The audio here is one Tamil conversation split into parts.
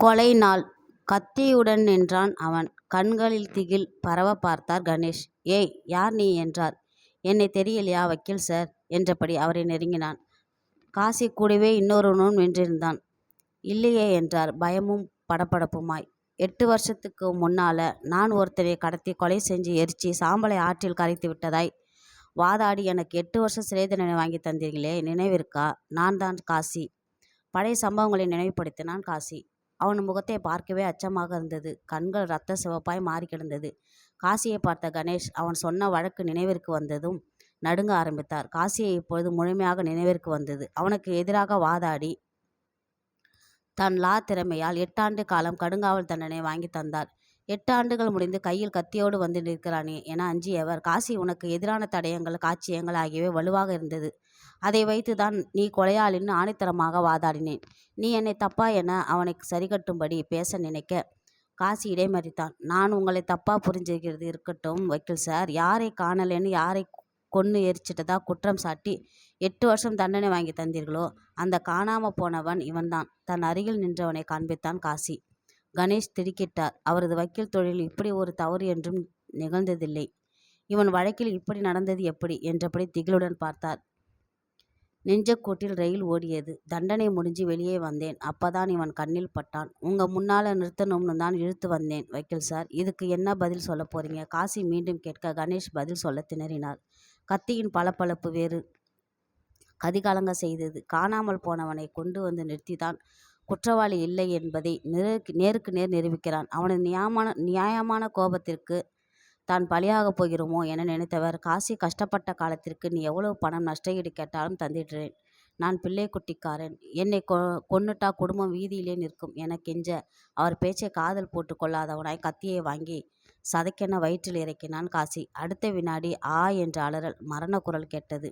கொலை நாள் கத்தியுடன் நின்றான் அவன். கண்களில் திகில் பரவ பார்த்தார் கணேஷ். ஏய். யார் நீ? என்றார். என்னை தெரியலையா வக்கீல் சார் என்றபடி அவரை நெருங்கினான். காசி கூடவே இன்னொருவனும் நின்றிருந்தான். இல்லையே என்றார் பயமும் படபடப்புமாய். எட்டு வருஷத்துக்கு முன்னால நான் ஒருத்தரை கடத்தி கொலை செஞ்சு எரிச்சு சாம்பலை ஆற்றில் கரைத்து விட்டதாய் வாதாடி எனக்கு எட்டு வருஷம் சிறை தண்டனை வாங்கித் தந்தீர்களே நினைவிருக்கா? நான்தான் காசி. பழைய சம்பவங்களை நினைவுபடுத்தினான் காசி. அவன் முகத்தை பார்க்கவே அச்சமாக இருந்தது. கண்கள் ரத்த சிவப்பாய் மாறி கிடந்தது. காசியை பார்த்த கணேஷ் அவன் சொன்ன வழக்கு நினைவிற்கு வந்ததும் நடுங்க ஆரம்பித்தார். காசியை இப்பொழுது முழுமையாக நினைவிற்கு வந்தது. அவனுக்கு எதிராக வாதாடி தன் லா திறமையால் எட்டாண்டு காலம் கடுங்காவல் தண்டனை வாங்கித் தந்தார். எட்டு ஆண்டுகள் முடிந்து கையில் கத்தியோடு வந்து நிற்கிறானே என அஞ்சியவர் காசி உனக்கு எதிரான தடயங்கள் காட்சியங்கள் ஆகியவை வலுவாக இருந்தது. அதை வைத்துதான் நீ கொலையாளின்னு ஆணித்தரமாக வாதாடினேன். நீ என்னை தப்பா என அவனை சரிகட்டும்படி பேச நினைக்க காசி இடைமறித்தான். நான் உங்களை தப்பா புரிஞ்சுக்கிறது இருக்கட்டும் வக்கீல் சார் யாரை காணலைன்னு யாரை கொன்று எரிச்சிட்டதா குற்றம் சாட்டி எட்டு வருஷம் தண்டனை வாங்கித் தந்தீர்களோ அந்த காணாம போனவன் இவன்தான். தன் அருகில் நின்றவனை காண்பித்தான் காசி. கணேஷ் திடுக்கிட்டார். அவரது வக்கீல் தொழிலில் இப்படி ஒரு தவறு என்றும் நிகழ்ந்ததில்லை. இவன் வழக்கில் இப்படி நடந்தது எப்படி? என்றபடி திகிலுடன் பார்த்தார். நெஞ்சக்கூட்டில் ரயில் ஓடியது. தண்டனை முடிஞ்சு வெளியே வந்தேன். அப்பதான் இவன் கண்ணில் பட்டான். உங்க முன்னால நிறுத்தணும்னுதான் இழுத்து வந்தேன் வக்கீல் சார் இதுக்கு என்ன பதில் சொல்ல போறீங்க? காசி மீண்டும் கேட்க கணேஷ் பதில் சொல்ல திணறினார். கத்தியின் பளபளப்பு வேறு கதிகலங்கச் செய்தது. காணாமல் போனவனை கொண்டு வந்து நிறுத்திதான் குற்றவாளி இல்லை என்பதை நேருக்கு நேர் நிரூபிக்கிறான். அவனது நியாயமான கோபத்திற்கு தான் பலியாகப் போகிறோமோ என நினைத்தவர் காசி கஷ்டப்பட்ட காலத்திற்கு நீ எவ்வளவு பணம் நஷ்டஈடு கேட்டாலும் தந்திடுறேன். நான் பிள்ளைக்குட்டிக்காரன். என்னைக் கொன்னுட்டா குடும்பம் வீதியிலே நிற்கும் என கெஞ்ச அவர் பேச்சை காதல் போட்டு கொள்ளாதவனாய் கத்தியை வாங்கி சதக்கென வயிற்றில் இறக்கினான் காசி. அடுத்த விநாடி ஆ என்ற அலறல் மரண குரல் கேட்டது.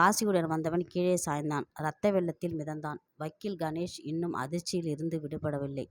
காசியுடன் வந்தவன் கீழே சாய்ந்தான். ரத்த வெள்ளத்தில் மிதந்தான். வக்கீல் கணேஷ் இன்னும் அதிர்ச்சியில் இருந்து விடுபடவில்லை.